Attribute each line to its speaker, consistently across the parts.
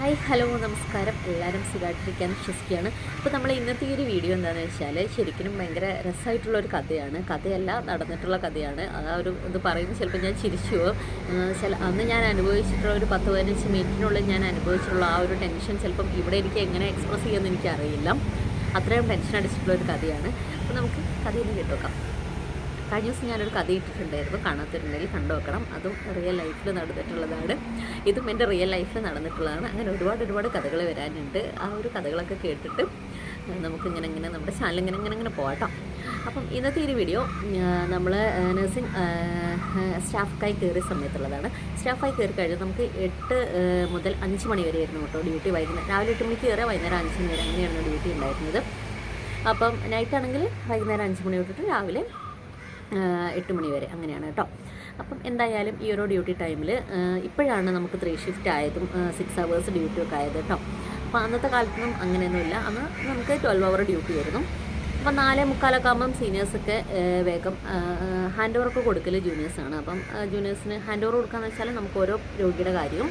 Speaker 1: Hi hello നമസ്കാരം. എല്ലാവരും സുഖമായിട്ടിരിക്കാൻ വിശ്വസിക്കുകയാണ്. അപ്പോൾ നമ്മൾ ഇന്നത്തെ ഈ ഒരു വീഡിയോ എന്താണെന്ന് വെച്ചാൽ ശരിക്കും ഭയങ്കര രസമായിട്ടുള്ള ഒരു കഥയാണ്. കഥയല്ല നടന്നിട്ടുള്ള കഥയാണ്. ആ ഒരു ഇത് പറയുമ്പോൾ ചിലപ്പോൾ ഞാൻ ചിരിച്ചു ചില അന്ന് ഞാൻ അനുഭവിച്ചിട്ടുള്ള ഒരു പത്ത് പതിനഞ്ച് മിനിറ്റിനുള്ളിൽ ഞാൻ അനുഭവിച്ചിട്ടുള്ള ആ ഒരു ടെൻഷൻ ചിലപ്പം ഇവിടെ എനിക്ക് എങ്ങനെ എക്സ്പ്രസ് ചെയ്യുമെന്ന് എനിക്കറിയില്ല. അത്രയും ടെൻഷൻ അടിച്ചിട്ടുള്ള ഒരു കഥയാണ്. അപ്പോൾ നമുക്ക് കഥയൊന്ന് കേട്ടോക്കാം കഴിഞ്ഞ ദിവസം ഞാനൊരു കഥ ഇട്ടിട്ടുണ്ടായിരുന്നു. കാണാത്തിട്ടുണ്ടെങ്കിൽ കണ്ടു വെക്കണം. അതും റിയൽ ലൈഫിൽ നടന്നിട്ടുള്ളതാണ്. ഇതും എന്റെ റിയൽ ലൈഫിൽ നടന്നിട്ടുള്ളതാണ്. അങ്ങനെ ഒരുപാട് ഒരുപാട് കഥകൾ വരാനുണ്ട്. ആ ഒരു കഥകളൊക്കെ കേട്ടിട്ട് നമുക്കിങ്ങനെ ഇങ്ങനെ ഇങ്ങനെ നമ്മുടെ ചാനൽ ഇങ്ങനെ ഇങ്ങനെ ഇങ്ങനെ പോകട്ടോ അപ്പം ഇന്നത്തെ ഒരു വീഡിയോ നമ്മൾ നഴ്സിംഗ് സ്റ്റാഫായി കയറിയ സമയത്തുള്ളതാണ്. സ്റ്റാഫായി കയറി കഴിഞ്ഞാൽ നമുക്ക് എട്ട് മുതൽ അഞ്ച് മണി വരെ ആയിരുന്നു കേട്ടോ ഡ്യൂട്ടി വൈകുന്നേരം രാവിലെ എട്ട് മണിക്ക് കയറിയാൽ വൈകുന്നേരം അഞ്ച് മണി വരെ അങ്ങനെയായിരുന്നു ഡ്യൂട്ടി ഉണ്ടായിരുന്നത്. അപ്പം നൈറ്റ് ആണെങ്കിൽ വൈകുന്നേരം അഞ്ച് മണി തൊട്ടിട്ട് രാവിലെ എട്ട് മണി വരെ അങ്ങനെയാണ് കേട്ടോ. അപ്പം എന്തായാലും ഈ ഒരു ഡ്യൂട്ടി ടൈമിൽ ഇപ്പോഴാണ് നമുക്ക് ത്രീ ഷിഫ്റ്റ് ആയതും സിക്സ് അവേഴ്സ് ഡ്യൂട്ടി ഒക്കെ ആയത് കേട്ടോ. അപ്പോൾ അന്നത്തെ കാലത്തൊന്നും അങ്ങനെയൊന്നുമില്ല അന്ന് നമുക്ക് ട്വൽവ് അവർ ഡ്യൂട്ടി ആയിരുന്നു. അപ്പം നാലേ മുക്കാലൊക്കെ ആകുമ്പം സീനിയേഴ്സൊക്കെ വേഗം ഹാൻഡ് ഓവറൊക്കെ കൊടുക്കൽ ജൂനിയേഴ്സാണ് അപ്പം ജൂനിയേഴ്സിന് ഹാൻഡ് ഓവർ കൊടുക്കാന്ന് വെച്ചാൽ നമുക്ക് ഓരോ രോഗിയുടെ കാര്യവും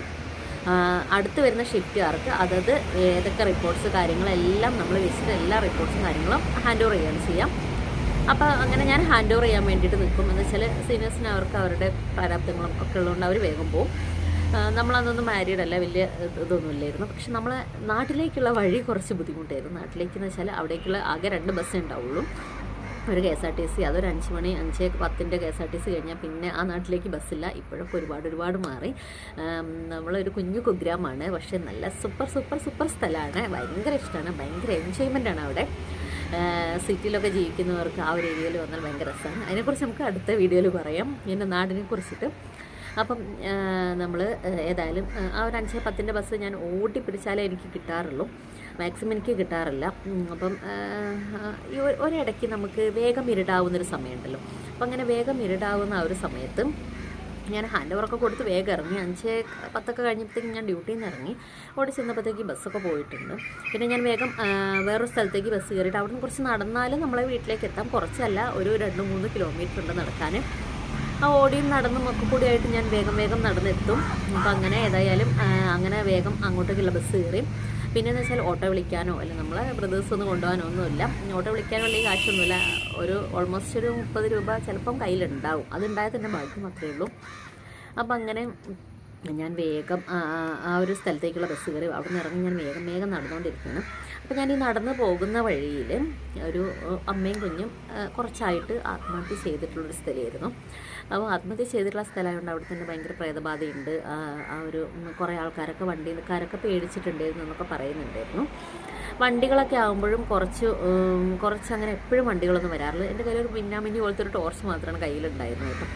Speaker 1: അടുത്ത് വരുന്ന ഷിഫ്റ്റുകാർക്ക് അതത് ഏതൊക്കെ റിപ്പോർട്ട്സ് കാര്യങ്ങളെല്ലാം നമ്മൾ വെച്ചിട്ട് എല്ലാ റിപ്പോർട്ട്സും കാര്യങ്ങളും ഹാൻഡ് ഓവർ ചെയ്യാൻ ചെയ്യാം. അപ്പോൾ അങ്ങനെ ഞാൻ ഹാൻഡ് ഓവർ ചെയ്യാൻ വേണ്ടിയിട്ട് നിൽക്കും. എന്ന് വെച്ചാൽ സീനിയേഴ്സിന് അവർക്ക് അവരുടെ പ്രാരാബ്ദങ്ങളും ഒക്കെ ഉള്ളതുകൊണ്ട് അവർ വേഗം പോകും നമ്മളതൊന്നും മാരീഡ് അല്ല വലിയ ഇത് ഇതൊന്നും ഇല്ലായിരുന്നു. പക്ഷെ നമ്മളെ നാട്ടിലേക്കുള്ള വഴി കുറച്ച് ബുദ്ധിമുട്ടായിരുന്നു. നാട്ടിലേക്ക് എന്ന് വെച്ചാൽ അവിടേക്കുള്ള ആകെ രണ്ട് ബസ്സേ ഉണ്ടാവുള്ളൂ. ഒരു K S R T C അതൊരു അഞ്ച് മണി അഞ്ച് പത്തിന്റെ K S R T C കഴിഞ്ഞാൽ പിന്നെ ആ നാട്ടിലേക്ക് ബസ്സില്ല ഇപ്പോഴൊക്കെ ഒരുപാട് ഒരുപാട് മാറി. നമ്മളൊരു കുഞ്ഞു കുഗ്രാമാണ്. പക്ഷേ നല്ല സൂപ്പർ സൂപ്പർ സൂപ്പർ സ്ഥലമാണ്. ഭയങ്കര ഇഷ്ടമാണ്. ഭയങ്കര എൻജോയ്മെന്റ് ആണ് അവിടെ. സിറ്റിയിലൊക്കെ ജീവിക്കുന്നവർക്ക് ആ ഒരു ഏരിയയിൽ വന്നാൽ ഭയങ്കര രസമാണ്. അതിനെക്കുറിച്ച് നമുക്ക് അടുത്ത വീഡിയോയിൽ പറയാം. എന്റെ നാടിനെ കുറിച്ചിട്ട്. അപ്പം നമ്മൾ ഏതായാലും ആ, ഒരു അഞ്ച് പത്തിന്റെ ബസ് ഞാൻ ഓടി പിടിച്ചാലേ എനിക്ക് കിട്ടാറുള്ളൂ. മാക്സിമം എനിക്ക് കിട്ടാറില്ല. അപ്പം ഒരിടയ്ക്ക് നമുക്ക് വേഗം ഇരുടാവുന്നൊരു സമയമുണ്ടല്ലോ. അപ്പം അങ്ങനെ വേഗം ഇരുടാവുന്ന ആ ഒരു സമയത്ത് ഞാൻ ഹാൻഡ് ഓവറൊക്കെ കൊടുത്ത് വേഗം ഇറങ്ങി. അഞ്ച് പത്തൊക്കെ കഴിഞ്ഞപ്പോഴത്തേക്കും ഞാൻ ഡ്യൂട്ടിയിൽ നിന്ന് ഇറങ്ങി. ഓടി ചെന്നപ്പോഴത്തേക്ക് ബസ്സൊക്കെ പോയിട്ടുണ്ട്. പിന്നെ ഞാൻ വേഗം വേറൊരു സ്ഥലത്തേക്ക് ബസ് കയറിയിട്ട് അവിടെ നിന്ന് കുറച്ച് നടന്നാലും നമ്മളെ വീട്ടിലേക്ക് എത്താം. കുറച്ചല്ല ഒരു രണ്ട് മൂന്ന് കിലോമീറ്റർ ഉണ്ട് നടക്കാൻ. ആ ഓടിയും നടന്നും ഒക്കെ കൂടിയായിട്ട് ഞാൻ വേഗം വേഗം നടന്നെത്തും. അപ്പം അങ്ങനെ ഏതായാലും അങ്ങനെ വേഗം അങ്ങോട്ടേക്കുള്ള ബസ് കയറി. പിന്നെന്ന് വെച്ചാൽ ഓട്ടോ വിളിക്കാനോ അല്ല നമ്മളെ ബ്രദേഴ്സ് ഒന്നും കൊണ്ടുപോകാനോ ഒന്നുമില്ല. ഓട്ടോ വിളിക്കാനുള്ള ഈ കാശൊന്നുമില്ല. ഒരു ഓൾമോസ്റ്റ് ഒരു മുപ്പത് രൂപ ചിലപ്പം കയ്യിലുണ്ടാവും. അതുണ്ടായാൽ തന്നെ ഭാഗ്യം മാത്രമേ ഉള്ളൂ. അപ്പം അങ്ങനെ ഞാൻ വേഗം ആ ഒരു സ്ഥലത്തേക്കുള്ള ബസ് കയറി അവിടെ നിന്ന് ഇറങ്ങി ഞാൻ വേഗം വേഗം നടന്നുകൊണ്ടിരിക്കുകയാണ്. അപ്പോൾ ഞാൻ ഈ നടന്നു പോകുന്ന വഴിയിൽ ഒരു അമ്മയും കുഞ്ഞും കുറച്ചായിട്ട് ആത്മഹത്യ ചെയ്തിട്ടുള്ളൊരു സ്ഥലമായിരുന്നു. അപ്പോൾ ആത്മഹത്യ ചെയ്തിട്ടുള്ള സ്ഥലമായതുകൊണ്ട് അവിടെ തന്നെ ഭയങ്കര പ്രേതബാധയുണ്ട്. ആ ഒരു കുറേ ആൾക്കാരൊക്കെ വണ്ടിക്കാരൊക്കെ പേടിച്ചിട്ടുണ്ടായിരുന്നു എന്നൊക്കെ പറയുന്നുണ്ടായിരുന്നു. വണ്ടികളൊക്കെ ആകുമ്പോഴും കുറച്ച് കുറച്ച് അങ്ങനെ എപ്പോഴും വണ്ടികളൊന്നും വരാറില്ല. എന്റെ കയ്യിൽ ഒരു മിന്നാമിന്നി പോലത്തെ ഒരു ടോർച്ച് മാത്രമാണ് കയ്യിലുണ്ടായിരുന്നത് കേട്ടോ.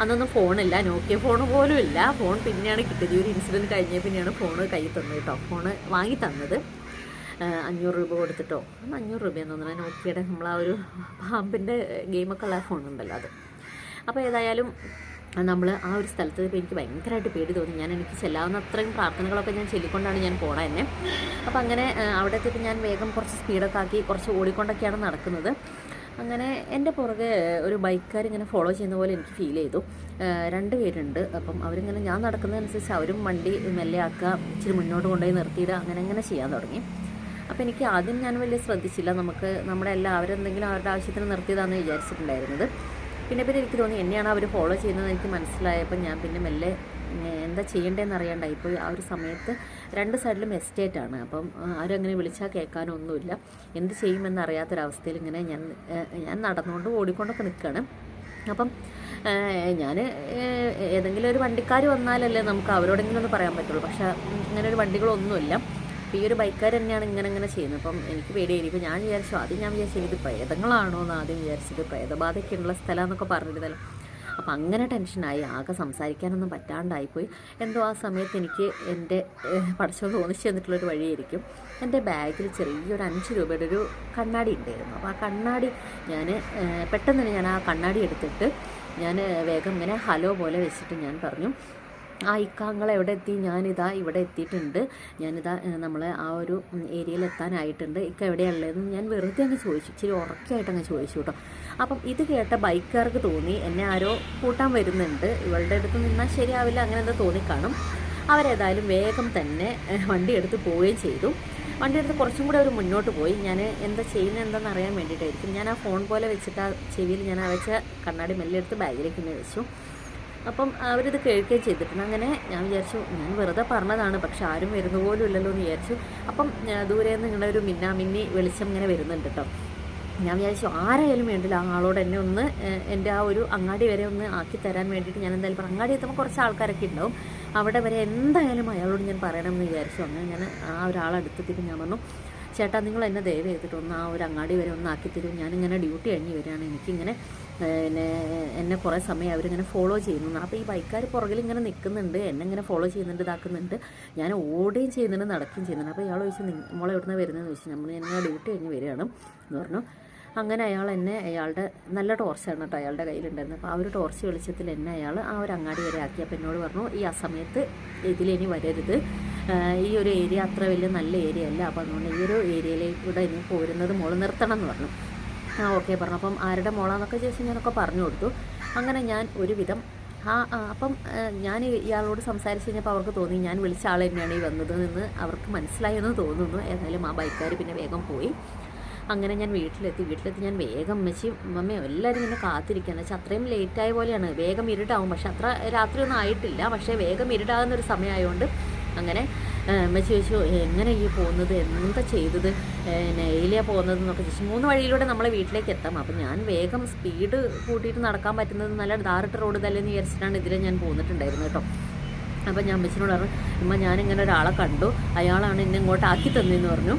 Speaker 1: അന്നൊന്നും ഫോണില്ല നോക്കിയ ഫോൺ പോലും ഇല്ല ഫോൺ പിന്നെയാണ് കിട്ടിയത്. ഒരു ഇൻസിഡന്റ് കഴിഞ്ഞ പിന്നെയാണ് ഫോൺ കയ്യിൽ തന്നത് കേട്ടോ. ഫോണ് വാങ്ങി തന്നത്. അഞ്ഞൂറ് രൂപ കൊടുത്തിട്ടോ? അഞ്ഞൂറ് രൂപയെന്ന് തോന്നുന്നു. നോക്കിയുടെ നമ്മൾ ആ ഒരു പാമ്പിന്റെ ഗെയിമൊക്കെ ഉള്ള ഫോൺ ഉണ്ടല്ലോ അത്. അപ്പോൾ ഏതായാലും നമ്മൾ ആ ഒരു സ്ഥലത്ത് ഇപ്പോൾ എനിക്ക് ഭയങ്കരമായിട്ട് പേടി തോന്നി. ഞാൻ എനിക്ക് ചെല്ലാവുന്ന അത്രയും പ്രാർത്ഥനകളൊക്കെ ഞാൻ ചൊല്ലിക്കൊണ്ടാണ് ഞാൻ പോണത് തന്നെ അപ്പോൾ അങ്ങനെ അവിടെ എത്തിയപ്പോൾ ഞാൻ വേഗം കുറച്ച് സ്പീഡൊക്കെ ആക്കി കുറച്ച് ഓടിക്കൊണ്ടൊക്കെയാണ് നടക്കുന്നത്. അങ്ങനെ എന്റെ പുറകെ ഒരു ബൈക്കുകാർ ഇങ്ങനെ ഫോളോ ചെയ്യുന്ന പോലെ എനിക്ക് ഫീൽ ചെയ്തു. രണ്ട് പേരുണ്ട്. അപ്പം അവരിങ്ങനെ ഞാൻ നടക്കുന്നതനുസരിച്ച് അവരും വണ്ടി മെല്ലെ ആക്കുക ഇച്ചിരി മുന്നോട്ട് കൊണ്ടുപോയി നിർത്തിയിടുക അങ്ങനെ അങ്ങനെ ചെയ്യാൻ തുടങ്ങി. അപ്പോൾ എനിക്ക് ആദ്യം ഞാൻ വലിയ ശ്രദ്ധിച്ചില്ല. നമുക്ക് നമ്മുടെ എല്ലാവരും എന്തെങ്കിലും അവരുടെ ആവശ്യത്തിന് നിർത്തിയതാണെന്ന് വിചാരിച്ചിട്ടുണ്ടായിരുന്നത്. പിന്നെ പിന്നെ എനിക്ക് തോന്നി എന്നെയാണ് അവർ ഫോളോ ചെയ്യുന്നത് എനിക്ക് മനസ്സിലായപ്പോൾ ഞാൻ പിന്നെ മെല്ലെ എന്താ ചെയ്യേണ്ടതെന്ന് അറിയാണ്ടായി. ഇപ്പോൾ ആ ഒരു സമയത്ത് രണ്ട് സൈഡിലും എസ്റ്റേറ്റ് ആണ്. അപ്പം ആരും അങ്ങനെ വിളിച്ചാൽ കേൾക്കാനൊന്നുമില്ല. എന്ത് ചെയ്യുമെന്ന് അറിയാത്തൊരവസ്ഥയിൽ ഇങ്ങനെ ഞാൻ ഞാൻ നടന്നുകൊണ്ട് ഓടിക്കൊണ്ടൊക്കെ നിൽക്കുകയാണ് അപ്പം ഞാൻ ഏതെങ്കിലും ഒരു വണ്ടിക്കാർ വന്നാലല്ലേ നമുക്ക് അവരോടെങ്കിലും ഒന്ന് പറയാൻ പറ്റുള്ളൂ. പക്ഷേ ഇങ്ങനെ ഒരു വണ്ടികളൊന്നുമില്ല. ഈ ഒരു ബൈക്കാർ തന്നെയാണ് ഇങ്ങനെ ഇങ്ങനെ ചെയ്യുന്നത്. അപ്പം എനിക്ക് പേടിയായി. ഇപ്പം ഞാൻ വിചാരിച്ചു ആദ്യം ഞാൻ വിചാരിച്ചു ഇത് പ്രേതങ്ങളാണോ എന്ന് ആദ്യം വിചാരിച്ചത് പ്രേതബാധയ്ക്കുള്ള സ്ഥലം എന്നൊക്കെ പറഞ്ഞിരുന്നല്ലോ. അപ്പം അങ്ങനെ ടെൻഷനായി. ആകെ സംസാരിക്കാനൊന്നും പറ്റാണ്ടായിപ്പോയി. എന്തോ ആ സമയത്ത് എനിക്ക് എന്റെ പഠിച്ചോ തോന്നിച്ചു തന്നിട്ടുള്ളൊരു വഴിയായിരിക്കും. എന്റെ ബാഗിൽ ചെറിയൊരു അഞ്ച് രൂപയുടെ ഒരു കണ്ണാടി ഉണ്ടായിരുന്നു. അപ്പോൾ ആ കണ്ണാടി ഞാൻ പെട്ടെന്ന് തന്നെ ഞാൻ ആ കണ്ണാടി എടുത്തിട്ട് ഞാൻ വേഗം ഇങ്ങനെ ഹലോ പോലെ വെച്ചിട്ട് ഞാൻ പറഞ്ഞു ആ ഇക്കാങ്ങൾ എവിടെ എത്തി? ഞാനിതാ ഇവിടെ എത്തിയിട്ടുണ്ട്. ഞാനിതാ നമ്മളെ ആ ഒരു ഏരിയയിൽ എത്താനായിട്ടുണ്ട്. ഇക്ക എവിടെയുള്ളതെന്ന് ഞാൻ വെറുതെ അങ്ങ് ചോദിച്ചു. ഇച്ചിരി ഉറക്കമായിട്ട് അങ്ങ് ചോദിച്ചു കേട്ടോ. അപ്പം ഇത് കേട്ട ബൈക്കുകാർക്ക് തോന്നി എന്നെ ആരോ കൂട്ടാൻ വരുന്നുണ്ട്. ഇവളുടെ അടുത്ത് നിന്നാൽ ശരിയാവില്ല അങ്ങനെ എന്താ തോന്നിക്കാണും. അവരേതായാലും വേഗം തന്നെ വണ്ടി എടുത്ത് പോവുകയും ചെയ്തു. വണ്ടി എടുത്ത് കുറച്ചും കൂടെ അവർ മുന്നോട്ട് പോയി. ഞാൻ എന്താ ചെയ്യുന്നത് എന്താണെന്ന് അറിയാൻ വേണ്ടിയിട്ടായിരിക്കും. ഞാൻ ആ ഫോൺ പോലെ വെച്ചിട്ട് ആ ചെവിയിൽ ഞാൻ ആ വെച്ച കണ്ണാടി മെല്ലെടുത്ത് ബാഗിലേക്ക് തന്നെ വെച്ചു. അപ്പം അവരിത് കേൾക്കുകയും ചെയ്തിട്ടുണ്ട്. അങ്ങനെ ഞാൻ വിചാരിച്ചു ഞാൻ വെറുതെ പറഞ്ഞതാണ് പക്ഷെ ആരും വരുന്ന പോലും ഇല്ലല്ലോ എന്ന് വിചാരിച്ചു. അപ്പം ദൂരെ നിന്ന് ഇങ്ങനെ ഒരു മിന്നാമിന്നി വെളിച്ചം ഇങ്ങനെ വരുന്നുണ്ട് കേട്ടോ. ഞാൻ വിചാരിച്ചു ആരായാലും വേണ്ടില്ല ആ ആളോട് എന്നെ ഒന്ന് എന്റെ ആ ഒരു അങ്ങാടി വരെ ഒന്ന് ആക്കി തരാൻ വേണ്ടിയിട്ട് ഞാൻ എന്തായാലും പറഞ്ഞു. അങ്ങാടി എത്തുമ്പോൾ കുറച്ച് ആൾക്കാരൊക്കെ ഉണ്ടാവും. അവിടെ വരെ എന്തായാലും അയാളോട് ഞാൻ പറയണമെന്ന് വിചാരിച്ചു. അങ്ങനെ ഞാൻ ആ ഒരാളെടുത്തിട്ട് ഞാൻ പറഞ്ഞു ചേട്ടാ നിങ്ങൾ എന്നെ ദയവ് ചെയ്തിട്ട് ഒന്ന് ആ ഒരു അങ്ങാടി വരെ ഒന്ന് ആക്കി തരും. ഞാനിങ്ങനെ ഡ്യൂട്ടി കഴിഞ്ഞ് വരികയാണ്. എനിക്കിങ്ങനെ എന്നെ എന്നെ കുറേ സമയം അവരിങ്ങനെ ഫോളോ ചെയ്യുന്നു. അപ്പോൾ ഈ ബൈക്കാർ പുറകിൽ ഇങ്ങനെ നിൽക്കുന്നുണ്ട്. എന്നെ ഇങ്ങനെ ഫോളോ ചെയ്യുന്നുണ്ട് ഇതാക്കുന്നുണ്ട്. ഞാൻ ഓടുകയും ചെയ്യുന്നുണ്ട് നടക്കുകയും ചെയ്യുന്നുണ്ട്. അപ്പോൾ ഇയാൾ ചോദിച്ചു "നിങ്ങ- മോളെ എവിടുന്ന് വരുന്നതെന്ന് ചോദിച്ചു. നമ്മൾ ഞാൻ ഡ്യൂട്ടി കഴിഞ്ഞ് വരികയാണ് എന്ന് പറഞ്ഞു. അങ്ങനെ അയാൾ എന്നെ അയാളുടെ നല്ല ടോർച്ചാണ് കേട്ടോ അയാളുടെ കയ്യിലുണ്ടായിരുന്നത്. അപ്പോൾ ആ ഒരു ടോർച്ച് വെളിച്ചത്തിൽ എന്നെ അയാൾ ആ ഒരു അങ്ങാടി വരെ ആക്കി. അപ്പോൾ എന്നോട് പറഞ്ഞു ഈ ആ സമയത്ത് ഇതിലിനി വരരുത്. ഈ ഒരു ഏരിയ അത്ര വലിയ നല്ല ഏരിയ അല്ല. അപ്പോൾ അതുകൊണ്ട് ഈ ഒരു ഏരിയയിലേക്ക് കൂടെ ഇനി പോരുന്നത് മോൾ നിർത്തണം എന്ന് പറഞ്ഞു. ആ ഓക്കെ പറഞ്ഞു. അപ്പം ആരുടെ മോളാന്നൊക്കെ ചോദിച്ചു ഞാനൊക്കെ പറഞ്ഞു കൊടുത്തു. അങ്ങനെ ഞാൻ ഒരുവിധം ആ അപ്പം ഞാൻ ഇയാളോട് സംസാരിച്ച് കഴിഞ്ഞപ്പോൾ അവർക്ക് തോന്നി ഞാൻ വിളിച്ച ആൾ തന്നെയാണ് ഈ വന്നത് എന്ന് അവർക്ക് മനസ്സിലായെന്ന് തോന്നുന്നു. ഏതായാലും ആ ബൈക്കുകാർ പിന്നെ വേഗം പോയി. അങ്ങനെ ഞാൻ വീട്ടിലെത്തി. വീട്ടിലെത്തി ഞാൻ വേഗം അമ്മച്ചി മമ്മയോ എല്ലാവരും എന്നെ കാത്തിരിക്കുകയെന്ന് വെച്ചാൽ അത്രയും ലേറ്റായ പോലെയാണ്. വേഗം ഇരുട്ടാവും. പക്ഷെ അത്ര രാത്രിയൊന്നും ആയിട്ടില്ല. പക്ഷേ വേഗം ഇരുട്ടാകുന്നൊരു സമയമായതുകൊണ്ട് അങ്ങനെ അമ്മച്ചി എങ്ങനെ ഈ പോകുന്നത്? എന്താ ചെയ്തത്? നെയിലാണ് പോകുന്നത്? എന്നൊക്കെ ചോദിച്ചു. മൂന്ന് വഴിയിലൂടെ നമ്മളെ വീട്ടിലേക്ക് എത്താം. അപ്പം ഞാൻ വേഗം സ്പീഡ് കൂട്ടിയിട്ട് നടക്കാൻ പറ്റുന്നത് നല്ല ധാറിട്ട റോഡ് തല്ലെന്ന് വിചാരിച്ചിട്ടാണ് ഇതിലെ ഞാൻ പോന്നിട്ടുണ്ടായിരുന്നു കേട്ടോ. അപ്പം ഞാൻ അമ്മച്ചിനോട് പറഞ്ഞു ഞാൻ ഞാനിങ്ങനെ ഒരാളെ കണ്ടു. അയാളാണ് എന്നെ ഇങ്ങോട്ട് ആക്കി തന്നെന്ന് പറഞ്ഞു.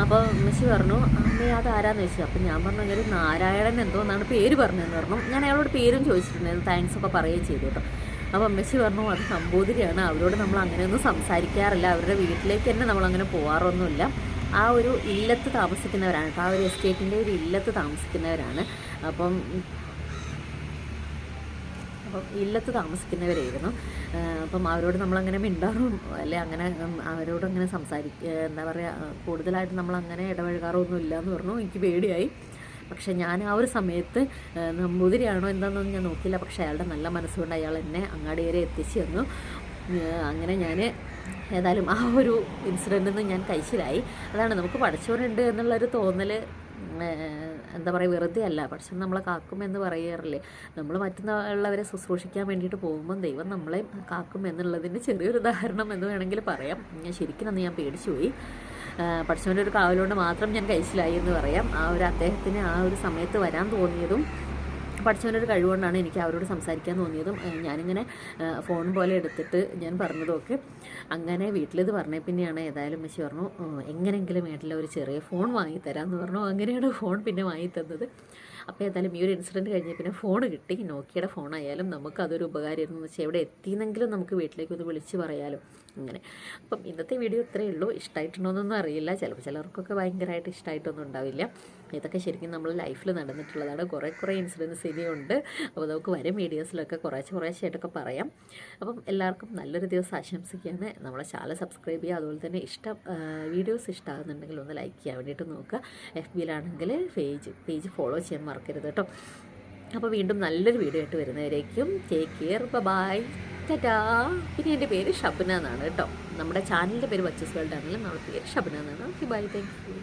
Speaker 1: അപ്പോൾ അമ്മച്ചി പറഞ്ഞു അമ്മേ അത് ആരാന്ന് ചോദിച്ചു? അപ്പം ഞാൻ പറഞ്ഞു ഇങ്ങനെ നാരായണൻ എന്തോ എന്നാണ് പേര് പറഞ്ഞതെന്ന് പറഞ്ഞു. ഞാൻ അയാളോട് പേരും ചോദിച്ചിട്ടുണ്ടായിരുന്നു താങ്ക്സ് ഒക്കെ പറയുകയും ചെയ്തു കേട്ടോ. അപ്പോൾ അമ്മച്ചി പറഞ്ഞു അത് നമ്പൂതിരിയാണ്. അവരോട് നമ്മൾ അങ്ങനെയൊന്നും സംസാരിക്കാറില്ല. അവരുടെ വീട്ടിലേക്ക് തന്നെ നമ്മൾ അങ്ങനെ പോകാറൊന്നുമില്ല ആ ഒരു ഇല്ലത്ത് താമസിക്കുന്നവരാണ് ആ ഒരു എസ്റ്റേറ്റിന്റെ ഒരു ഇല്ലത്ത് താമസിക്കുന്നവരാണ്. അപ്പം അപ്പം ഇല്ലത്ത് താമസിക്കുന്നവരായിരുന്നു. അപ്പം അവരോട് നമ്മളങ്ങനെ മിണ്ടാറും അല്ലെ അങ്ങനെ അവരോട് അങ്ങനെ സംസാരിക്കുക എന്താ പറയുക കൂടുതലായിട്ട് നമ്മളങ്ങനെ ഇടപഴകാറൊന്നും ഇല്ല എന്ന് പറഞ്ഞു. എനിക്ക് പേടിയായി. പക്ഷെ ഞാൻ ആ ഒരു സമയത്ത് നമ്പൂതിരിയാണോ എന്താണെന്നൊന്നും ഞാൻ നോക്കിയില്ല. പക്ഷെ അയാളുടെ നല്ല മനസ്സുകൊണ്ട് അയാൾ എന്നെ അങ്ങാടി വരെ എത്തിച്ചു തന്നു. അങ്ങനെ ഞാൻ ഏതായാലും ആ ഒരു ഇൻസിഡന്റിൽ നിന്ന് ഞാൻ കഴിച്ചിലായി. അതാണ് നമുക്ക് പഠിച്ചവരുണ്ട് എന്നുള്ളൊരു തോന്നൽ എന്താ പറയുക വെറുതെ അല്ല പക്ഷെ നമ്മളെ കാക്കും എന്ന് പറയാറില്ലേ? നമ്മൾ മറ്റുള്ളവരെ ശുശ്രൂഷിക്കാൻ വേണ്ടിയിട്ട് പോകുമ്പോൾ ദൈവം നമ്മളെ കാക്കും ചെറിയൊരു ഉദാഹരണം എന്ന് വേണമെങ്കിൽ പറയാം. ഞാൻ ശരിക്കും അന്ന് ഞാൻ പേടിച്ചു പോയി. പഠിച്ചവന്റെ ഒരു കാവലുകൊണ്ട് മാത്രം ഞാൻ കഴിച്ചിലായി എന്ന് പറയാം. ആ ഒരു അദ്ദേഹത്തിന് ആ ഒരു സമയത്ത് വരാൻ തോന്നിയതും പഠിച്ചവന്റെ ഒരു കഴിവുകൊണ്ടാണ് എനിക്ക് അവരോട് സംസാരിക്കാൻ തോന്നിയതും ഞാനിങ്ങനെ ഫോൺ പോലെ എടുത്തിട്ട് ഞാൻ പറഞ്ഞതുമൊക്കെ അങ്ങനെ വീട്ടിലിത് പറഞ്ഞ പിന്നെയാണ് ഏതായാലും മെസ്സി പറഞ്ഞു "ഉം, എങ്ങനെയെങ്കിലും വീട്ടിലെ ഒരു ചെറിയ ഫോൺ വാങ്ങിത്തരാമെന്ന് പറഞ്ഞു. അങ്ങനെയാണ് ഫോൺ പിന്നെ വാങ്ങിത്തന്നത്. അപ്പോൾ ഏതായാലും ഈ ഒരു ഇൻസിഡന്റ് കഴിഞ്ഞ് പിന്നെ ഫോൺ കിട്ടി. നോക്കിയുടെ ഫോണായാലും നമുക്ക് അതൊരു ഉപകാരമായിരുന്നു. എന്ന് വെച്ചാൽ എവിടെ എത്തിയെന്നെങ്കിലും നമുക്ക് വീട്ടിലേക്ക് ഒന്ന് വിളിച്ച് പറയാലോ. അങ്ങനെ. അപ്പം ഇന്നത്തെ വീഡിയോ ഇത്രയേ ഉള്ളൂ. ഇഷ്ടമായിട്ടുണ്ടോയെന്നൊന്നും അറിയില്ല. ചിലപ്പോൾ ചിലർക്കൊക്കെ ഭയങ്കരമായിട്ട് ഇഷ്ടമായിട്ടൊന്നും ഉണ്ടാവില്ല. ഇതൊക്കെ ശരിക്കും നമ്മൾ ലൈഫിൽ നടന്നിട്ടുള്ളതാണ്. കുറേ കുറേ ഇൻസിഡൻസ് ഇനിയുണ്ട് അപ്പോൾ നമുക്ക് വരും വീഡിയോസിലൊക്കെ കുറേശ്ശെ കുറേശ്ശായിട്ടൊക്കെ പറയാം. അപ്പം എല്ലാവർക്കും നല്ലൊരു ദിവസം ആശംസിക്കുകയാണ്. നമ്മളെ ചാനൽ സബ്സ്ക്രൈബ് ചെയ്യുക. അതുപോലെ തന്നെ ഇഷ്ടം വീഡിയോസ് ഇഷ്ടമാകുന്നുണ്ടെങ്കിൽ ഒന്ന് ലൈക്ക് ചെയ്യാൻ വേണ്ടിയിട്ട് നോക്കുക. എഫ് ബിയിലാണെങ്കിൽ പേജ് പേജ് ഫോളോ ചെയ്യാൻ മറക്കരുത് കേട്ടോ. അപ്പോൾ വീണ്ടും നല്ലൊരു വീഡിയോ ആയിട്ട് വരുന്നവരേക്കും ടേക്ക് കെയർ ബൈ ടാറ്റാ പിന്നെ എന്റെ പേര് ഷബ്ന എന്നാണ് കേട്ടോ. നമ്മുടെ ചാനലിന്റെ പേര് വച്ചസ് വേൾഡ് ആണെങ്കിലും നമ്മുടെ പേര് ഷബ്ന എന്നാണ്. Bye thank you